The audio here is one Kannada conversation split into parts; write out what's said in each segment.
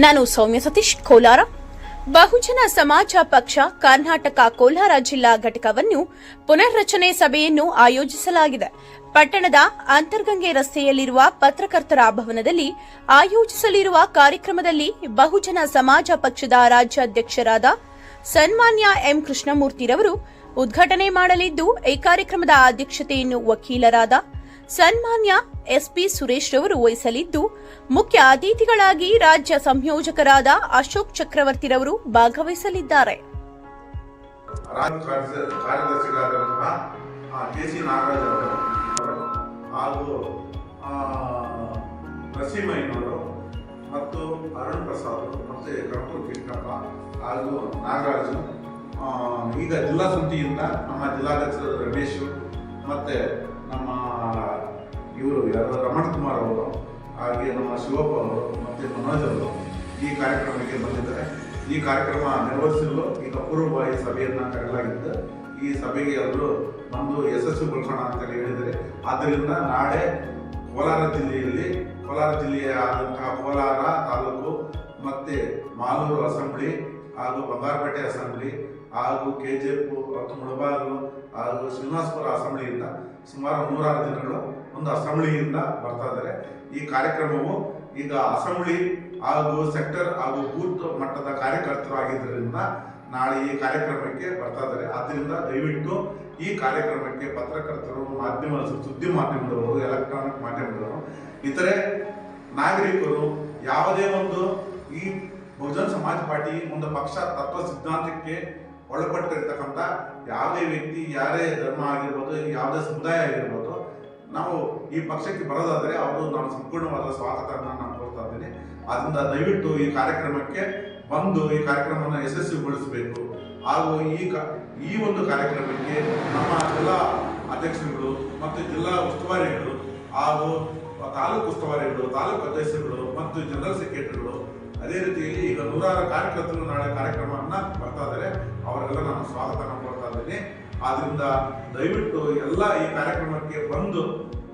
ನಾನು ಸೌಮ್ಯ ಸತೀಶ್, ಕೋಲಾರ. ಬಹುಜನ ಸಮಾಜ ಪಕ್ಷ, ಕರ್ನಾಟಕ, ಕೋಲಾರ ಜಿಲ್ಲಾ ಘಟಕವನ್ನು ಪುನರ್ರಚನೆ ಸಭೆಯನ್ನು ಆಯೋಜಿಸಲಾಗಿದೆ. ಪಟ್ಟಣದ ಅಂತರ್ಗಂಗೆ ರಸ್ತೆಯಲ್ಲಿರುವ ಪತ್ರಕರ್ತರ ಭವನದಲ್ಲಿ ಆಯೋಜಿಸಲಿರುವ ಕಾರ್ಯಕ್ರಮದಲ್ಲಿ ಬಹುಜನ ಸಮಾಜ ಪಕ್ಷದ ರಾಜ್ಯಾಧ್ಯಕ್ಷರಾದ ಸನ್ಮಾನ್ಯ ಎಂ. ಕೃಷ್ಣಮೂರ್ತಿರವರು ಉದ್ಘಾಟನೆ ಮಾಡಲಿದ್ದು, ಈ ಕಾರ್ಯಕ್ರಮದ ಅಧ್ಯಕ್ಷತೆಯನ್ನು ವಕೀಲರಾದ ಸನ್ಮಾನ್ಯ ಎಸ್ಪಿ ಸುರೇಶ್ ರವರು ವಹಿಸಲಿದ್ದು, ಮುಖ್ಯ ಅತಿಥಿಗಳಾಗಿ ರಾಜ್ಯ ಸಂಯೋಜಕರಾದ ಅಶೋಕ್ ಚಕ್ರವರ್ತಿರವರು ಭಾಗವಹಿಸಲಿದ್ದಾರೆ. ಮತ್ತು ಅರುಣ್ ಪ್ರಸಾದ್ ಮತ್ತು ಕರ್ಪೂರ್ ಕೃಷ್ಣಪ್ಪ ಹಾಗೂ ನಾಗರಾಜು ಈಗ ಜಿಲ್ಲಾ ಸಮಿತಿಯಿಂದ ನಮ್ಮ ಜಿಲ್ಲಾಧ್ಯಕ್ಷರು ರಮೇಶ್ ಮತ್ತೆ ನಮ್ಮ ಇವರು ಯಾರು ರಮಣ್ ಕುಮಾರ್ ಅವರು, ಹಾಗೆ ನಮ್ಮ ಶಿವಪ್ಪ ಅವರು, ಮತ್ತು ಮನೋಜ್ ಅವರು ಈ ಕಾರ್ಯಕ್ರಮಕ್ಕೆ ಬಂದಿದ್ದಾರೆ. ಈ ಕಾರ್ಯಕ್ರಮ ನಿರ್ವಹಿಸಲು ಈಗ ಪೂರ್ವಭಾವಿ ಸಭೆಯನ್ನು ಕರೆಯಲಾಗಿದ್ದು ಈ ಸಭೆಗೆ ಅವರು ಬಂದು ಯಶಸ್ವಿಗೊಳಿಸೋಣ ಅಂತ ಹೇಳಿದರೆ ಆದ್ದರಿಂದ ನಾಳೆ ಕೋಲಾರ ಜಿಲ್ಲೆಯಲ್ಲಿ, ಕೋಲಾರ ಜಿಲ್ಲೆಯ ಆದಂತಹ ಕೋಲಾರ ತಾಲೂಕು, ಮತ್ತು ಮಾಲೂರು ಅಸೆಂಬ್ಲಿ ಹಾಗೂ ಬಂಗಾರಪೇಟೆ ಅಸೆಂಬ್ಲಿ ಹಾಗೂ ಕೆ ಜೆ ಎಫ್ ಮತ್ತು ಮುಳಬಾಗಿಲು ಹಾಗೂ ಶ್ರೀನಿವಾಸಪುರ ಅಸೆಂಬ್ಲಿಯಿಂದ ಸುಮಾರು ನೂರಾರು ಜನಗಳು ಒಂದು ಅಸೆಂಬ್ಲಿಯಿಂದ ಬರ್ತಾ ಇದ್ದಾರೆ. ಈ ಕಾರ್ಯಕ್ರಮವು ಈಗ ಅಸೆಂಬ್ಲಿ ಹಾಗೂ ಸೆಕ್ಟರ್ ಹಾಗೂ ಬೂತ್ ಮಟ್ಟದ ಕಾರ್ಯಕರ್ತರು ಆಗಿದ್ದರಿಂದ ನಾಳೆ ಈ ಕಾರ್ಯಕ್ರಮಕ್ಕೆ ಬರ್ತಾ ಇದ್ದಾರೆ. ಆದ್ದರಿಂದ ದಯವಿಟ್ಟು ಈ ಕಾರ್ಯಕ್ರಮಕ್ಕೆ ಪತ್ರಕರ್ತರು ಮಾಧ್ಯಮ ಸುದ್ದಿ ಮಾಧ್ಯಮದವರು ಎಲೆಕ್ಟ್ರಾನಿಕ್ ಮಾಧ್ಯಮದವರು, ಇತರೆ ನಾಗರಿಕರು ಯಾವುದೇ ಒಂದು ಈ ಬಹುಜನ ಸಮಾಜ ಪಾರ್ಟಿ ಒಂದು ಪಕ್ಷ ತತ್ವ ಸಿದ್ಧಾಂತಕ್ಕೆ ಒಳಪಟ್ಟಿರ್ತಕ್ಕಂಥ ಯಾವುದೇ ವ್ಯಕ್ತಿ, ಯಾರೇ ಧರ್ಮ ಆಗಿರ್ಬೋದು, ಯಾವುದೇ ಸಮುದಾಯ ಆಗಿರ್ಬೋದು, ನಾವು ಈ ಪಕ್ಷಕ್ಕೆ ಬರೋದಾದರೆ ಅವರು ನಾನು ಸಂಪೂರ್ಣವಾದ ಸ್ವಾಗತವನ್ನು ನಾನು ಕೊಡ್ತಾ ಇದ್ದೀನಿ. ಅದರಿಂದ ದಯವಿಟ್ಟು ಈ ಕಾರ್ಯಕ್ರಮಕ್ಕೆ ಬಂದು ಈ ಕಾರ್ಯಕ್ರಮವನ್ನು ಯಶಸ್ವಿಗೊಳಿಸಬೇಕು. ಹಾಗೂ ಈ ಈ ಒಂದು ಕಾರ್ಯಕ್ರಮಕ್ಕೆ ನಮ್ಮ ಜಿಲ್ಲಾ ಅಧ್ಯಕ್ಷರುಗಳು ಮತ್ತು ಜಿಲ್ಲಾ ಉಸ್ತುವಾರಿಗಳು ಹಾಗೂ ತಾಲೂಕು ಉಸ್ತುವಾರಿಗಳು, ತಾಲೂಕು ಅಧ್ಯಕ್ಷರುಗಳು ಮತ್ತು ಜನರಲ್ ಸೆಕ್ರೆಟರಿಗಳು ಅದೇ ರೀತಿಯಲ್ಲಿ ಈಗ ನೂರಾರು ಕಾರ್ಯಕರ್ತರು ನಾಳೆ ಕಾರ್ಯಕ್ರಮವನ್ನು ಬರ್ತಾ ಇದ್ದಾರೆ ಅವರೆಲ್ಲ ನಾನು ಸ್ವಾಗತನ ಕೊಡ್ತಾ ಇದ್ದೀನಿ. ಆದ್ರಿಂದ ದಯವಿಟ್ಟು ಎಲ್ಲ ಈ ಕಾರ್ಯಕ್ರಮಕ್ಕೆ ಬಂದು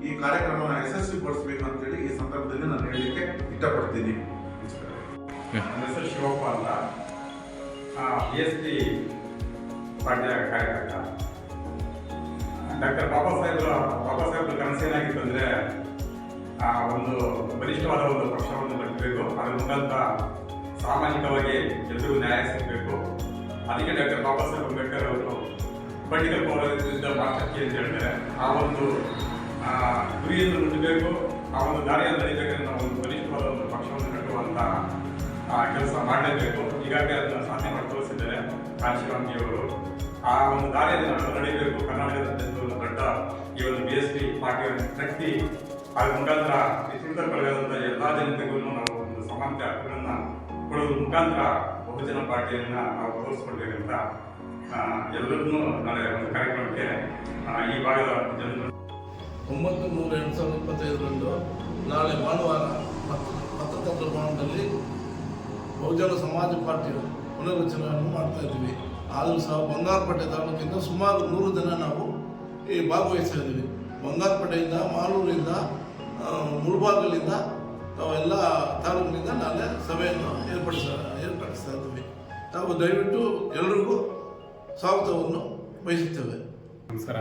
ಈ ಕಾರ್ಯಕ್ರಮನ ಅಂತ ಅಂತೇಳಿ ಈ ಸಂದರ್ಭದಲ್ಲಿ ನಾನು ಹೇಳಲಿಕ್ಕೆ ಇಷ್ಟಪಡ್ತೀನಿ. ನನ್ನ ಹೆಸರು ಶಿವಪ್ಪ ಅಂತ. ಬಿ ಎಸ್ ಪಿ ಪಾರ್ಟಿಯ ಕಾರ್ಯಕರ್ತ. ಡಾಕ್ಟರ್ ಬಾಬಾ ಸಾಹೇಬ್ ಬಾಬಾ ಸಾಹೇಬ್ರ ಒಂದು ಬಲಿಷ್ಠವಾದ ಒಂದು ಪಕ್ಷವನ್ನು ಕಟ್ಟಬೇಕು ಅದರ ಮುಖಾಂತರ ಸಾಮಾಜಿಕವಾಗಿ ಎಲ್ಲರಿಗೂ ನ್ಯಾಯ ಸಿಗಬೇಕು. ಅದಕ್ಕೆ ಡಾಕ್ಟರ್ ಬಾಬಾ ಸಾಹೇಬ್ ಅಂಬೇಡ್ಕರ್ ಅವರು ಪೊಲಿಟಿಕಲ್ ಪವರ್ ಮಾಸ್ಟರ್ಕಿ ಅಂತ ಹೇಳ್ತಾರೆ ಆ ಒಂದು ಗುರಿಯನ್ನು ಮುಟ್ಟಬೇಕು. ಆ ಒಂದು ದಾರಿಯನ್ನು ನಡೀಬೇಕಂದ್ರೆ ನಾವು ಒಂದು ಬಲಿಷ್ಠವಾದ ಒಂದು ಪಕ್ಷವನ್ನು ಕಟ್ಟುವಂತಹ ಕೆಲಸ ಮಾಡಲೇಬೇಕು. ಈಗಾಗಲೇ ಅದನ್ನು ಸಾಧನೆ ಮಾಡಿ ತೋರಿಸಿದ್ದಾರೆ ಕಾಶಿವಾಮಿಯವರು ಆ ಒಂದು ದಾರಿಯಲ್ಲಿ ನಾವು ನಡೀಬೇಕು ಕರ್ನಾಟಕದ ದೊಡ್ಡ ಈ ಒಂದು ಬಿ ಎಸ್ ಪಿ ಪಾರ್ಟಿಯನ್ನು ಕಟ್ಟಿ ಅದ್ರ ಮುಖಾಂತರ ಈ ತುಳಿತಕ್ಕೊಳಗಾದಂಥ ಎಲ್ಲ ಜನತೆಗೂ ನಾವು ಒಂದು ಸಮಾನತೆ ಹಕ್ಕುಗಳನ್ನ ಕೊಡೋದ್ರ ಮುಖಾಂತರ ಬಹುಜನ ಪಾರ್ಟಿಯನ್ನ ನಾವು ತೋರಿಸ್ಕೊಡ್ಬೇಕಂತ ಎಲ್ಲರನ್ನೂ ನಾಳೆ ಒಂದು ಕಾರ್ಯಕ್ರಮಕ್ಕೆ ಈ ಭಾಗದ ಜನರು. ಒಂಬತ್ತು ಮೂರು ಎರಡು ಸಾವಿರದ ಇಪ್ಪತ್ತೈದರಂದು ನಾಳೆ ಭಾನುವಾರ ಮತ್ತು ಪತ್ರಕರ್ತರ ಭವನದಲ್ಲಿ ಬಹುಜನ ಸಮಾಜ ಪಾರ್ಟಿಯ ಪುನರ್ರಚನೆಯನ್ನು ಮಾಡ್ತಾ ಇದ್ದೀವಿ. ಆದರೂ ಸಹ ಬಂಗಾರಪೇಟೆ ತಾಲೂಕಿಂದ ಸುಮಾರು ನೂರು ಜನ ನಾವು ಈ ಭಾಗವಹಿಸ್ತಾ ಇದ್ದೀವಿ. ಬಂಗಾರಪೇಟೆಯಿಂದ, ಮಾಲೂರಿಂದ ಮುಳಬಾಗಿಲಿಂದ ಎಲ್ಲ ತಾಲೂಕಿನಿಂದ ನಾನು ಸಭೆಯನ್ನು ಏರ್ಪಡಿಸ ಏರ್ಪಡಿಸ್ತಾ ಇದ್ದೀವಿ ನಾವು ದಯವಿಟ್ಟು ಎಲ್ರಿಗೂ ಸ್ವಾಗತವನ್ನು ಬಯಸುತ್ತೇವೆ ನಮಸ್ಕಾರ.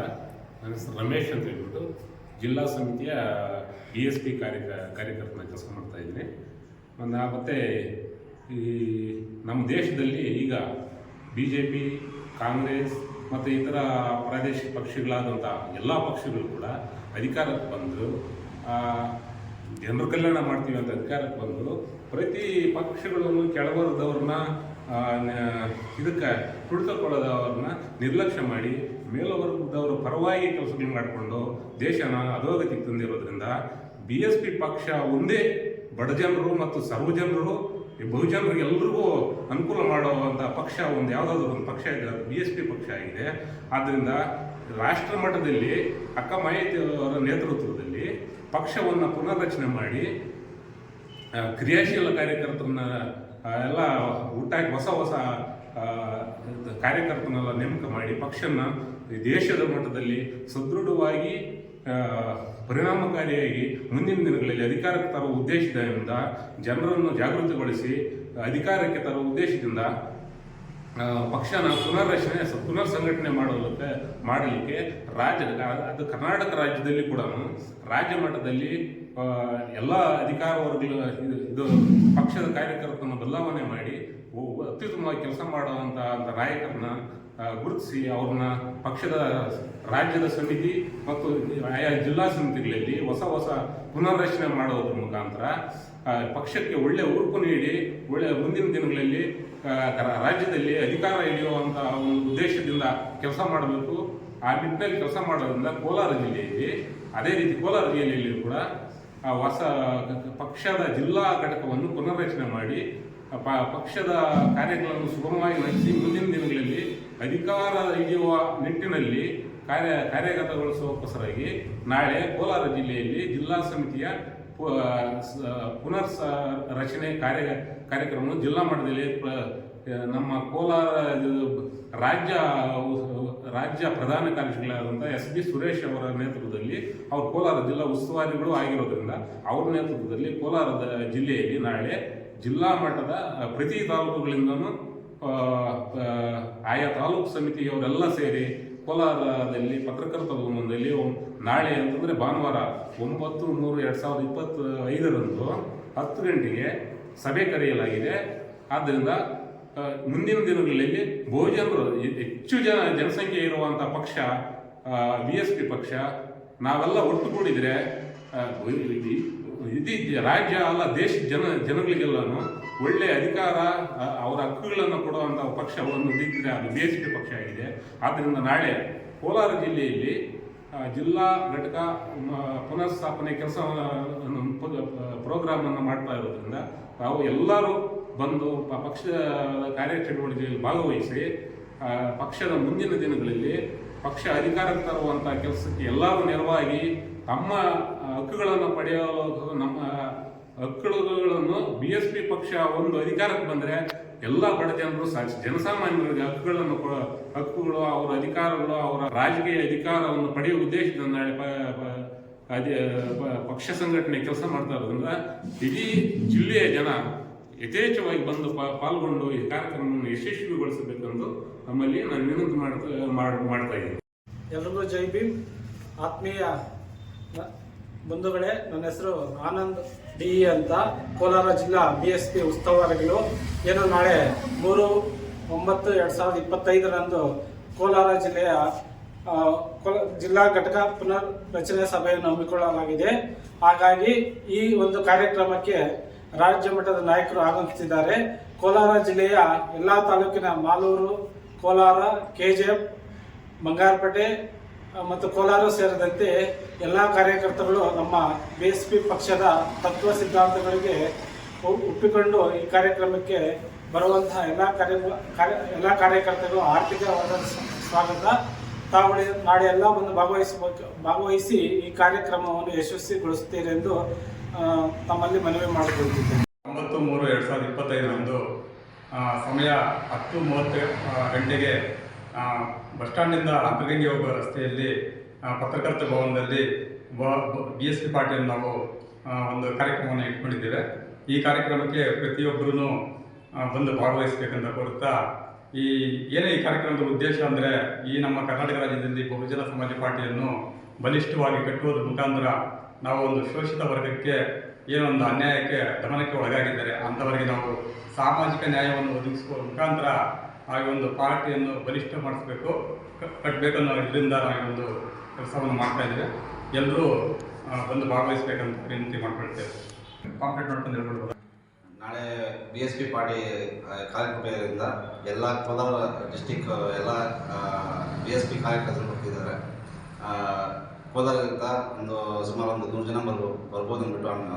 ನನ್ನ ಹೆಸರು ರಮೇಶ್ ಅಂತ ಹೇಳ್ಬಿಟ್ಟು ಜಿಲ್ಲಾ ಸಮಿತಿಯ ಬಿ ಎಸ್ ಪಿ ಕಾರ್ಯ ಕಾರ್ಯಕರ್ತನ ಕೆಲಸ ಮಾಡ್ತಾ ಇದ್ದೀನಿ. ಒಂದು ಮತ್ತು ಈ ನಮ್ಮ ದೇಶದಲ್ಲಿ ಈಗ ಬಿ ಜೆ ಪಿ ಕಾಂಗ್ರೆಸ್ ಮತ್ತು ಇತರ ಪ್ರಾದೇಶಿಕ ಪಕ್ಷಗಳಾದಂಥ ಎಲ್ಲ ಪಕ್ಷಗಳು ಕೂಡ ಅಧಿಕಾರಕ್ಕೆ ಬಂದು ಜನರ ಕಲ್ಯಾಣ ಮಾಡ್ತೀವಿ ಅಂತ ಅಧಿಕಾರಕ್ಕೆ ಬಂದು ಪ್ರತಿ ಪಕ್ಷಗಳನ್ನು ಕೆಳವರ್ಗದವ್ರನ್ನ ಇದಕ್ಕೆ ತುಳಿತಕೊಳ್ಳೋದವ್ರನ್ನ ನಿರ್ಲಕ್ಷ್ಯ ಮಾಡಿ ಮೇಲ್ವರ್ಗದವರ ಪರವಾಗಿ ಕೆಲಸಗಳು ಮಾಡಿಕೊಂಡು ದೇಶನ ಅಧೋಗತಿಗೆ ತಂದಿರೋದ್ರಿಂದ ಬಿ ಎಸ್ ಪಿ ಪಕ್ಷ ಒಂದೇ ಬಡ ಜನರು ಮತ್ತು ಸರ್ವಜನರು ಈ ಬಹುಜನರಿಗೆ ಎಲ್ರಿಗೂ ಅನುಕೂಲ ಮಾಡುವಂಥ ಪಕ್ಷ ಒಂದು ಯಾವುದಾದ್ರೂ ಒಂದು ಪಕ್ಷ ಇದೆ, ಅದು ಬಿ ಎಸ್ ಪಿ ಪಕ್ಷ ಆಗಿದೆ. ಆದ್ದರಿಂದ ರಾಷ್ಟ್ರ ಮಟ್ಟದಲ್ಲಿ ಅಕ್ಕ ಮಾಹಿತಿ ಅವರ ನೇತೃತ್ವದಲ್ಲಿ ಪಕ್ಷವನ್ನು ಪುನರ್ರಚನೆ ಮಾಡಿ ಕ್ರಿಯಾಶೀಲ ಕಾರ್ಯಕರ್ತರನ್ನ ಎಲ್ಲ ಹುಟ್ಟಾಕಿ ಹೊಸ ಹೊಸ ಕಾರ್ಯಕರ್ತನೆಲ್ಲ ನೇಮಕ ಮಾಡಿ ಪಕ್ಷನ ದೇಶದ ಮಟ್ಟದಲ್ಲಿ ಸದೃಢವಾಗಿ ಪರಿಣಾಮಕಾರಿಯಾಗಿ ಮುಂದಿನ ದಿನಗಳಲ್ಲಿ ಅಧಿಕಾರಕ್ಕೆ ತರುವ ಉದ್ದೇಶದಿಂದ, ಜನರನ್ನು ಜಾಗೃತಿಗೊಳಿಸಿ, ಅಧಿಕಾರಕ್ಕೆ ತರುವ ಉದ್ದೇಶದಿಂದ ಪಕ್ಷನ ಪುನರ್ರಚನೆ ಪುನರ್ ಸಂಘಟನೆ ಮಾಡೋದಕ್ಕೆ ಮಾಡಲಿಕ್ಕೆ ರಾಜ್ಯದ ಅದು ಕರ್ನಾಟಕ ರಾಜ್ಯದಲ್ಲಿ ಕೂಡ ರಾಜ್ಯ ಮಟ್ಟದಲ್ಲಿ ಎಲ್ಲ ಅಧಿಕಾರ ವರ್ಗಗಳ ಇದು- ಪಕ್ಷದ ಕಾರ್ಯಕರ್ತನ ಬದಲಾವಣೆ ಮಾಡಿ ಅತ್ಯುತ್ತಮವಾಗಿ ಕೆಲಸ ಮಾಡುವಂಥ ಅಂತ ನಾಯಕರನ್ನ ಗುರುತಿಸಿ ಅವ್ರನ್ನ ಪಕ್ಷದ ರಾಜ್ಯದ ಸಮಿತಿ ಮತ್ತು ಆಯಾ ಜಿಲ್ಲಾ ಸಮಿತಿಗಳಲ್ಲಿ ಹೊಸ ಹೊಸ ಪುನರ್ರಚನೆ ಮಾಡೋದ್ರ ಮುಖಾಂತರ ಪಕ್ಷಕ್ಕೆ ಒಳ್ಳೆ ಉರುಪು ನೀಡಿ, ಒಳ್ಳೆ ಮುಂದಿನ ದಿನಗಳಲ್ಲಿ ರಾಜ್ಯದಲ್ಲಿ ಅಧಿಕಾರ ಹಿಡಿಯುವಂತಹ ಒಂದು ಉದ್ದೇಶದಿಂದ ಕೆಲಸ ಮಾಡಬೇಕು. ಆ ನಿಟ್ಟಿನಲ್ಲಿ ಕೆಲಸ ಮಾಡೋದ್ರಿಂದ ಕೋಲಾರ ಜಿಲ್ಲೆಯಲ್ಲಿ, ಅದೇ ರೀತಿ ಕೋಲಾರ ಜಿಲ್ಲೆಯಲ್ಲಿ ಕೂಡ ಹೊಸ ಪಕ್ಷದ ಜಿಲ್ಲಾ ಘಟಕವನ್ನು ಪುನರ್ರಚನೆ ಮಾಡಿ ಪಕ್ಷದ ಕಾರ್ಯಗಳನ್ನು ಸುಗಮವಾಗಿ ನಡೆಸಿ ಮುಂದಿನ ದಿನಗಳಲ್ಲಿ ಅಧಿಕಾರ ಹಿಡಿಯುವ ನಿಟ್ಟಿನಲ್ಲಿ ಕಾರ್ಯ, ಕಾರ್ಯಗತಗೊಳಿಸುವಕ್ಕೋಸ್ಕರವಾಗಿ ನಾಳೆ ಕೋಲಾರ ಜಿಲ್ಲೆಯಲ್ಲಿ ಜಿಲ್ಲಾ ಸಮಿತಿಯ ಪುನರ್ ರಚನೆ ಕಾರ್ಯ, ಕಾರ್ಯಕ್ರಮವನ್ನು ಜಿಲ್ಲಾ ಮಟ್ಟದಲ್ಲಿ ನಮ್ಮ ಕೋಲಾರ ರಾಜ್ಯ ರಾಜ್ಯ ಪ್ರಧಾನ ಕಾರ್ಯದರ್ಶಿಗಳಾದಂಥ ಎಸ್ ಬಿ ಸುರೇಶ್ ಅವರ ನೇತೃತ್ವದಲ್ಲಿ ಅವರು ಕೋಲಾರ ಜಿಲ್ಲಾ ಉಸ್ತುವಾರಿಗಳು ಆಗಿರೋದ್ರಿಂದ ಅವರ ನೇತೃತ್ವದಲ್ಲಿ ಕೋಲಾರದ ಜಿಲ್ಲೆಯಲ್ಲಿ ನಾಳೆ ಜಿಲ್ಲಾ ಮಟ್ಟದ ಪ್ರತಿ ತಾಲೂಕುಗಳಿಂದನೂ ಆಯಾ ತಾಲೂಕು ಸಮಿತಿಯವರೆಲ್ಲ ಸೇರಿ ಕೋಲಾರದಲ್ಲಿ ಪತ್ರಕರ್ತರ ಭವನದಲ್ಲಿ ನಾಳೆ ಅಂತಂದರೆ ಭಾನುವಾರ ಒಂಬತ್ತು ಮೂರು ಎರಡು ಸಾವಿರದ ಇಪ್ಪತ್ತು ಐದರಂದು ಹತ್ತು ಗಂಟೆಗೆ ಸಭೆ ಕರೆಯಲಾಗಿದೆ. ಆದ್ದರಿಂದ ಮುಂದಿನ ದಿನಗಳಲ್ಲಿ ಬಹುಜನರು ಹೆಚ್ಚು ಜನ ಜನಸಂಖ್ಯೆ ಇರುವಂಥ ಪಕ್ಷ ಬಿ ಎಸ್ ಪಿ ಪಕ್ಷ, ನಾವೆಲ್ಲ ಒಟ್ಟುಗೂಡಿದ್ರೆ ಇಡೀ ರಾಜ್ಯ ಅಲ್ಲ, ದೇಶ ಜನ ಜನಗಳಿಗೆಲ್ಲನೂ ಒಳ್ಳೆ ಅಧಿಕಾರ ಅವರ ಹಕ್ಕುಗಳನ್ನು ಕೊಡುವಂಥ ಪಕ್ಷ ಒಂದು ಇದ್ದರೆ ಅದು ಬಿ ಎಸ್ ಪಿ ಪಕ್ಷ ಆಗಿದೆ. ಆದ್ದರಿಂದ ನಾಳೆ ಕೋಲಾರ ಜಿಲ್ಲೆಯಲ್ಲಿ ಜಿಲ್ಲಾ ಘಟಕ ಪುನಃಸ್ಥಾಪನೆ ಕೆಲಸ ಪ್ರೋಗ್ರಾಮನ್ನು ಮಾಡ್ತಾ ಇರೋದ್ರಿಂದ ನಾವು ಎಲ್ಲರೂ ಬಂದು ಪಕ್ಷ ಕಾರ್ಯಚಟುವಟಿಕೆಯಲ್ಲಿ ಭಾಗವಹಿಸಿ ಪಕ್ಷದ ಮುಂದಿನ ದಿನಗಳಲ್ಲಿ ಪಕ್ಷ ಅಧಿಕಾರಕ್ಕೆ ತರುವಂಥ ಕೆಲಸಕ್ಕೆ ಎಲ್ಲರೂ ನೆರವಾಗಿ ತಮ್ಮ ಹಕ್ಕುಗಳನ್ನು ಪಡೆಯಲು ನಮ್ಮ ಹಕ್ಕುಗಳನ್ನು ಬಿ ಎಸ್ ಪಿ ಪಕ್ಷ ಒಂದು ಅಧಿಕಾರಕ್ಕೆ ಬಂದರೆ ಎಲ್ಲ ಬಡ ಜನರು ಸಾಕ್ಷಿ, ಜನಸಾಮಾನ್ಯರಿಗೆ ಹಕ್ಕುಗಳನ್ನು ಹಕ್ಕುಗಳು ಅವರ ಅಧಿಕಾರಗಳು, ಅವರ ರಾಜಕೀಯ ಅಧಿಕಾರವನ್ನು ಪಡೆಯುವ ಉದ್ದೇಶದಿಂದ ಪಕ್ಷ ಸಂಘಟನೆ ಕೆಲಸ ಮಾಡ್ತಾ ಇರೋದ್ರಿಂದ ಇಡೀ ಜಿಲ್ಲೆಯ ಜನ ಯಥೇಚ್ಛವಾಗಿ ಬಂದು ಪಾಲ್ಗೊಂಡು ಈ ಕಾರ್ಯಕ್ರಮವನ್ನು ಯಶಸ್ವಿಗೊಳಿಸಬೇಕೆಂದು ನಮ್ಮಲ್ಲಿ ನಾನು ವಿನಂತಿ ಮಾಡ್ತಾ, ಮಾಡ್- ಮಾಡ್ತಾ ಇದ್ದೀನಿ. ಎಲ್ರಿಗೂ ಜೈ ಭೀಮ್. ಆತ್ಮೀಯ ಬಂಧುಗಳೇ, ನನ್ನ ಹೆಸರು ಆನಂದ್ ಡಿ ಅಂತ. ಕೋಲಾರ ಜಿಲ್ಲಾ ಬಿ ಎಸ್ ಪಿ ಉತ್ಸವಗಳು ಏನು ನಾಳೆ ಮೂರು ಒಂಬತ್ತು ಎರಡು ಸಾವಿರದ ಇಪ್ಪತ್ತೈದರಂದು ಕೋಲಾರ ಜಿಲ್ಲೆಯ ಜಿಲ್ಲಾ ಘಟಕ ಪುನರ್ ರಚನೆ ಸಭೆಯನ್ನು ಹಮ್ಮಿಕೊಳ್ಳಲಾಗಿದೆ. ಹಾಗಾಗಿ ಈ ಒಂದು ಕಾರ್ಯಕ್ರಮಕ್ಕೆ ರಾಜ್ಯ ಮಟ್ಟದ ನಾಯಕರು ಆಗಮಿಸುತ್ತಿದ್ದಾರೆ. ಕೋಲಾರ ಜಿಲ್ಲೆಯ ಎಲ್ಲ ತಾಲೂಕಿನ ಮಾಲೂರು, ಕೋಲಾರ, ಕೆಜೆಎಫ್, ಬಂಗಾರಪೇಟೆ ಮತ್ತು ಕೋಲಾರ ಸೇರಿದಂತೆ ಎಲ್ಲ ಕಾರ್ಯಕರ್ತರು ನಮ್ಮ ಬಿ ಎಸ್ ಪಿ ಪಕ್ಷದ ತತ್ವ ಸಿದ್ಧಾಂತಗಳಿಗೆ ಒಪ್ಪಿಕೊಂಡು ಈ ಕಾರ್ಯಕ್ರಮಕ್ಕೆ ಬರುವಂತಹ ಎಲ್ಲ ಕಾರ್ಯ, ಎಲ್ಲ ಕಾರ್ಯಕರ್ತರು ಆರ್ಥಿಕವಾದ ಸ್ವಾಗತ. ತಾವು ನಾಳೆ ಎಲ್ಲ ಬಂದು ಭಾಗವಹಿಸಿ ಈ ಕಾರ್ಯಕ್ರಮವನ್ನು ಯಶಸ್ವಿಗೊಳಿಸುತ್ತೀರಿ ಎಂದು ತಮ್ಮಲ್ಲಿ ಮನವಿ ಮಾಡಿಕೊಳ್ತಿದ್ದೇನೆ. ಒಂಬತ್ತು ಮೂರು ಎರಡು ಸಾವಿರದ ಇಪ್ಪತ್ತೈದರಂದು ಸಮಯ ಹತ್ತು ಮೂವತ್ತು ಗಂಟೆಗೆ ಬಸ್ ಸ್ಟ್ಯಾಂಡಿಂದ ಅಂತರ್ಗಂಗೆ ಹೋಗುವ ರಸ್ತೆಯಲ್ಲಿ ಪತ್ರಕರ್ತ ಭವನದಲ್ಲಿ ಬಿ ಎಸ್ ಪಿ ಪಾರ್ಟಿಯನ್ನು ನಾವು ಒಂದು ಕಾರ್ಯಕ್ರಮವನ್ನು ಇಟ್ಕೊಂಡಿದ್ದೇವೆ. ಈ ಕಾರ್ಯಕ್ರಮಕ್ಕೆ ಪ್ರತಿಯೊಬ್ಬರೂ ಬಂದು ಭಾಗವಹಿಸಬೇಕಂತ ಕೋರುತ್ತಾ, ಈ, ಏನೇ ಈ ಕಾರ್ಯಕ್ರಮದ ಉದ್ದೇಶ ಅಂದರೆ, ಈ ನಮ್ಮ ಕರ್ನಾಟಕ ರಾಜ್ಯದಲ್ಲಿ ಬಹುಜನ ಸಮಾಜ ಪಾರ್ಟಿಯನ್ನು ಬಲಿಷ್ಠವಾಗಿ ಕಟ್ಟುವುದರ ಮುಖಾಂತರ ನಾವು ಒಂದು ಶೋಷಿತ ವರ್ಗಕ್ಕೆ, ಏನೊಂದು ಅನ್ಯಾಯಕ್ಕೆ ದಮನಕ್ಕೆ ಒಳಗಾಗಿದ್ದಾರೆ, ಅಂಥವರಿಗೆ ನಾವು ಸಾಮಾಜಿಕ ನ್ಯಾಯವನ್ನು ಒದಗಿಸುವ ಮುಖಾಂತರ ಆ ಒಂದು ಪಾರ್ಟಿಯನ್ನು ಬಲಿಷ್ಠ ಕಟ್ಟಬೇಕು ಅನ್ನೋ ಇದರಿಂದ ನಾವು ಒಂದು ಕೆಲಸವನ್ನು ಮಾಡ್ತಾ ಇದ್ದೇವೆ. ಎಲ್ಲರೂ ಬಂದು ಭಾಗವಹಿಸ್ಬೇಕಂತ ವಿನಂತಿ ಮಾಡ್ಕೊಳ್ತೇವೆ. ಕಾಂಪ್ಲೀಟ್ ಮಾಡ್ಕೊಂಡು ಹೇಳ್ಕೊಳ್ಬೋದು ನಾಳೆ ಬಿ ಎಸ್ ಪಿ ಪಾರ್ಟಿ ಕಾರ್ಯಕರ್ತರಿಂದ ಎಲ್ಲ ಕೋಲಾರ ಡಿಸ್ಟಿಕ್ ಎಲ್ಲ ಬಿ ಎಸ್ ಪಿ ಕಾರ್ಯಕರ್ತರು ಬರ್ತಿದ್ದಾರೆ. ಕೋಲಾರದಿಂದ ಒಂದು ಸುಮಾರು ಒಂದು ನೂರು ಜನ ಬರ್ಬೋ ಬರ್ಬೋದು ಅಂದ್ಬಿಟ್ಟು ಅನ್-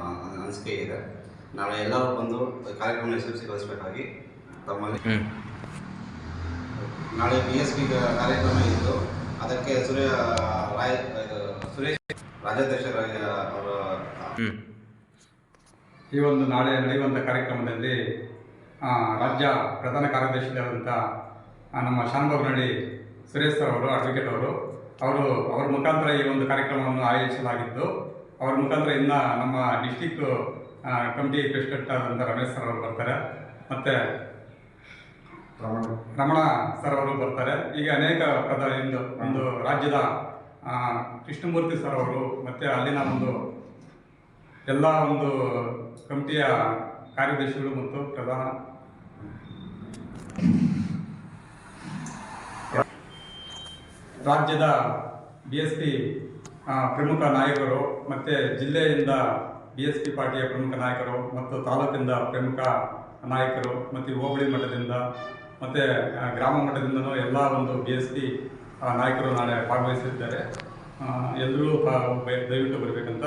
ಅನಿಸಿಕೆ ಇದೆ. ನಾಳೆ ಎಲ್ಲರೂ ಬಂದು ಕಾರ್ಯಕ್ರಮ ಯಶಸ್ವಿಗೊಳಿಸಬೇಕಾಗಿ ತಮ್ಮಲ್ಲಿ ನಾಳೆ ಬಿ ಎಸ್ ಪಿ ಕಾರ್ಯಕ್ರಮ ಇತ್ತು. ಅದಕ್ಕೆ ಸುರೇ ರಾಯ್ ಸುರೇಶ್ ರಾಜ್ಯಾಧ್ಯಕ್ಷ ಅವರ ಈ ಒಂದು ನಾಳೆ ನಡೆಯುವಂಥ ಕಾರ್ಯಕ್ರಮದಲ್ಲಿ ಆ, ರಾಜ್ಯ ಪ್ರಧಾನ ಕಾರ್ಯದರ್ಶಿಯಾದಂಥ ನಮ್ಮ ಶಾನಭಾಗ್ನಹಳ್ಳಿ ಸುರೇಶ್ ಸರ್ ಅವರು ಅಡ್ವೊಕೇಟ್ ಅವರು ಅವರು ಅವರ ಮುಖಾಂತರ ಈ ಒಂದು ಕಾರ್ಯಕ್ರಮವನ್ನು ಆಯೋಜಿಸಲಾಗಿದ್ದು ಅವರ ಮುಖಾಂತರ ಇನ್ನು ನಮ್ಮ ಡಿಸ್ಟಿಕ್ ಕಮಿಟಿ ಪ್ರೆಸಿಡೆಂಟ್ ಆದಂಥ ರಮೇಶ್ ಸರ್ ಅವರು ಬರ್ತಾರೆ. ಮತ್ತು ರಮಣ ಸರ್ ಅವರು ಬರ್ತಾರೆ. ಈಗ ಅನೇಕ ಪ್ರದ ಇಂದು ಒಂದು ರಾಜ್ಯದ ಕೃಷ್ಣಮೂರ್ತಿ ಸರ್ ಅವರು ಮತ್ತು ಅಲ್ಲಿನ ಒಂದು ಎಲ್ಲ ಒಂದು ಕಮಿಟಿಯ ಕಾರ್ಯದರ್ಶಿಗಳು ಮತ್ತು ಪ್ರಧಾನ ರಾಜ್ಯದ ಬಿ ಎಸ್ ಪಿ ಪ್ರಮುಖ ನಾಯಕರು ಮತ್ತು ಜಿಲ್ಲೆಯಿಂದ ಬಿ ಎಸ್ ಪಿ ಪಾರ್ಟಿಯ ಪ್ರಮುಖ ನಾಯಕರು ಮತ್ತು ತಾಲೂಕಿಂದ ಪ್ರಮುಖ ನಾಯಕರು ಮತ್ತು ಹೋಬಳಿ ಮಟ್ಟದಿಂದ ಮತ್ತು ಗ್ರಾಮ ಮಟ್ಟದಿಂದನೂ ಎಲ್ಲ ಒಂದು ಬಿ ಎಸ್ ಪಿ ನಾಯಕರು ನಾಳೆ ಭಾಗವಹಿಸಿದ್ದಾರೆ ಎಲ್ಲರೂ ದಯವಿಟ್ಟು ಬರಬೇಕಂತ